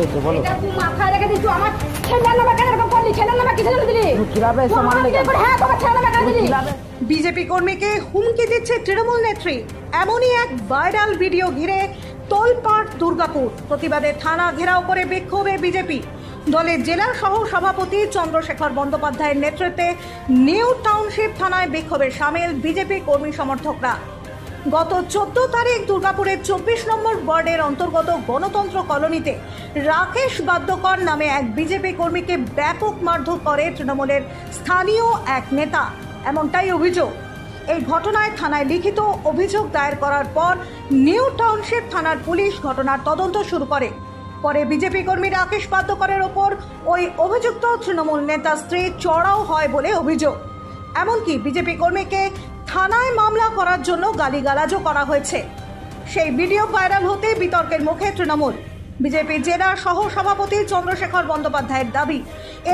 হয়েছে বলো? মাথায় রেখে দিচ্ছ আমার ছেলের নামে কেন এরকম করলি? ছেলের নামে কিসের দিলি? কীভাবে এসব তুই আমার মানলে বিয়ে কেন? করে হ্যাঁ তোমার ছেলের নামে কেন দিলি? বিজেপি কর্মীকে হুমকি দিচ্ছে তৃণমূল নেত্রী। এমনই এক ভাইরাল ভিডিও ঘিরে তোলপাড় দুর্গাপুর। প্রতিবাদে থানা ঘেরাও করে বিক্ষোভে বিজেপি। দলের জেলা সহ সভাপতি চন্দ্রশেখর বন্দ্যোপাধ্যায়ের নেতৃত্বে নিউ টাউনশিপ থানায় বিক্ষোভে সামিল বিজেপি কর্মী সমর্থকরা। গত চোদ্দ তারিখ দুর্গাপুরের চব্বিশ নম্বর ওয়ার্ডের অন্তর্গত গণতন্ত্র কলোনিতে রাকেশ বাদ্যকর নামে এক বিজেপি কর্মীকে ব্যাপক মারধর করে তৃণমূলের স্থানীয় এক নেতা। এমনটাই অভিযোগ। এই ঘটনায় থানায় লিখিত অভিযোগ দায়ের করার পর নিউ টাউনশিপ থানার পুলিশ ঘটনার তদন্ত শুরু করে। পরে বিজেপি কর্মী রাকেশ বাদ্যকরের ওপর ওই অভিযুক্ত তৃণমূল নেতা স্ত্রী চড়াও হয় বলে অভিযোগ। এমনকি বিজেপি কর্মীকে থানায় মামলা করার জন্য গালিগালাজও করা হয়েছে। সেই ভিডিও ভাইরাল হতে বিতর্কের মুখে তৃণমূল। বিজেপি জেলা সহ সভাপতি চন্দ্রশেখর বন্দ্যোপাধ্যায়ের দাবি,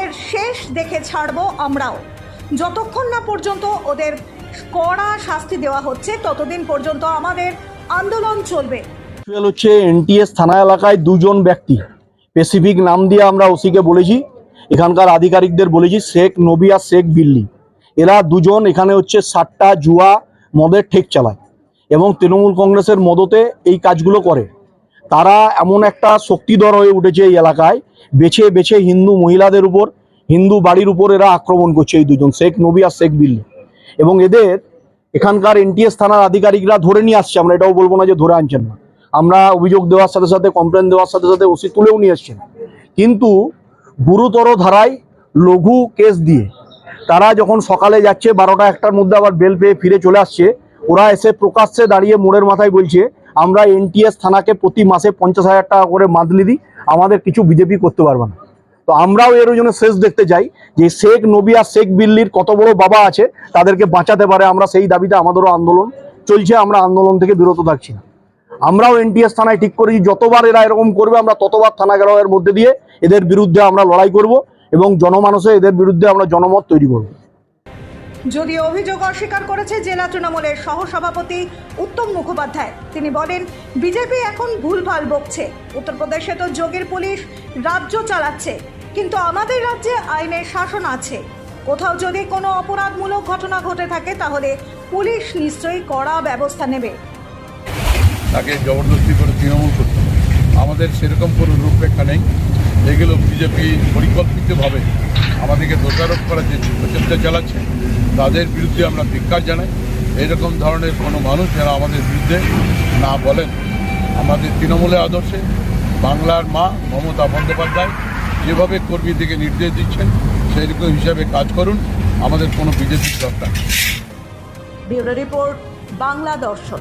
এর শেষ দেখে ছাড়বো আমরাও। যতক্ষণ না পর্যন্ত ওদের কড়া শাস্তি দেওয়া হচ্ছে, ততদিন পর্যন্ত আমাদের আন্দোলন চলবে। হচ্ছে এনটিএস থানা এলাকায় দুজন ব্যক্তি। স্পেসিফিক নাম দিয়ে আমরা ওসিকে বলেছি, এখানকার আধিকারিকদের বলেছি, শেখ নবী আর শেখ বিল্লি। এরা দুজন এখানে হচ্ছে সাতটা জুয়া মদের ঠেক চালায় এবং তৃণমূল কংগ্রেসের মদতে এই কাজগুলো করে। তারা এমন একটা শক্তিধর হয়ে উঠেছে এই এলাকায়, বেছে বেছে হিন্দু মহিলাদের উপর, হিন্দু বাড়ির উপর এরা আক্রমণ করছে এই দুজন, শেখ নবী আর শেখ বিল্লি। এবং এদের এখানকার এনটিএস থানার আধিকারিকরা ধরে নিয়ে আসছে, আমরা এটাও বলব না যে ধরে আনছেন না। আমরা অভিযোগ দেওয়ার সাথে সাথে, কমপ্লেন দেওয়ার সাথে সাথে ওসি তুলেও নিয়ে আসছেন। কিন্তু গুরুতর ধারায় লঘু কেস দিয়ে তারা যখন সকালে যাচ্ছে, বারোটা একটার মধ্যে আবার বেল পেয়ে ফিরে চলে আসছে, ওরা এসে প্রকাশ্যে দাঁড়িয়ে মোড়ের মাথায় বলছে, আমরা এনটিএস থানাকে প্রতি মাসে পঞ্চাশ হাজার টাকা করে মান্থলি দিই, আমাদের কিছু বিজেপি করতে পারবে না। তো আমরাও এর জন্য শেষ দেখতে চাই যে শেখ নবী আর শেখ বিল্লির কত বড় বাবা আছে, তাদেরকে বাঁচাতে পারে। আমরা সেই দাবিতে আমাদেরও আন্দোলন চলছে, আমরা আন্দোলন থেকে বিরত থাকছি না। আমরাও এনটিএস থানায় ঠিক করেছি, যতবার এরা এরকম করবে, আমরা ততবার থানা ঘেরাওয়ের মধ্যে দিয়ে এদের বিরুদ্ধে আমরা লড়াই করব। এবং জনমানসে এদের বিরুদ্ধে আমরা জনমত তৈরি করব। যদি অভিযোগ অস্বীকার করেছে জেলা তৃণমূলের সহসভাপতি উত্তম মুখোপাধ্যায় তিনি বলেন বিজেপি এখন ভুলভাল বকছে। উত্তরপ্রদেশে তো যোগের পুলিশ রাজ্য চালাচ্ছে কিন্তু আমাদের রাজ্যে আইনের শাসন আছে। কোথাও যদি কোনো অপরাধমূলক ঘটনা ঘটে থাকে তাহলে পুলিশ নিশ্চয়ই কড়া ব্যবস্থা নেবে। তাকে জবরদস্তি করে তৃণমূল করতে আমাদের সেরকম কোনো রূপরেখা নেই। এগুলো বিজেপি পরিকল্পিতভাবে আমাদেরকে দোষারোপ করার যে প্রচেষ্টা চালাচ্ছে, তাদের বিরুদ্ধে আমরা ধিক্কার জানাই। এরকম ধরনের কোনো মানুষ যারা আমাদের বিরুদ্ধে না বলেন। আমাদের তৃণমূলের আদর্শে বাংলার মা মমতা বন্দ্যোপাধ্যায় যেভাবে কর্মীদেরকে নির্দেশ দিচ্ছেন সেই রকম হিসাবে কাজ করুন। আমাদের কোনো বিজেপির দরকার। রিপোর্ট, বাংলা দর্শন।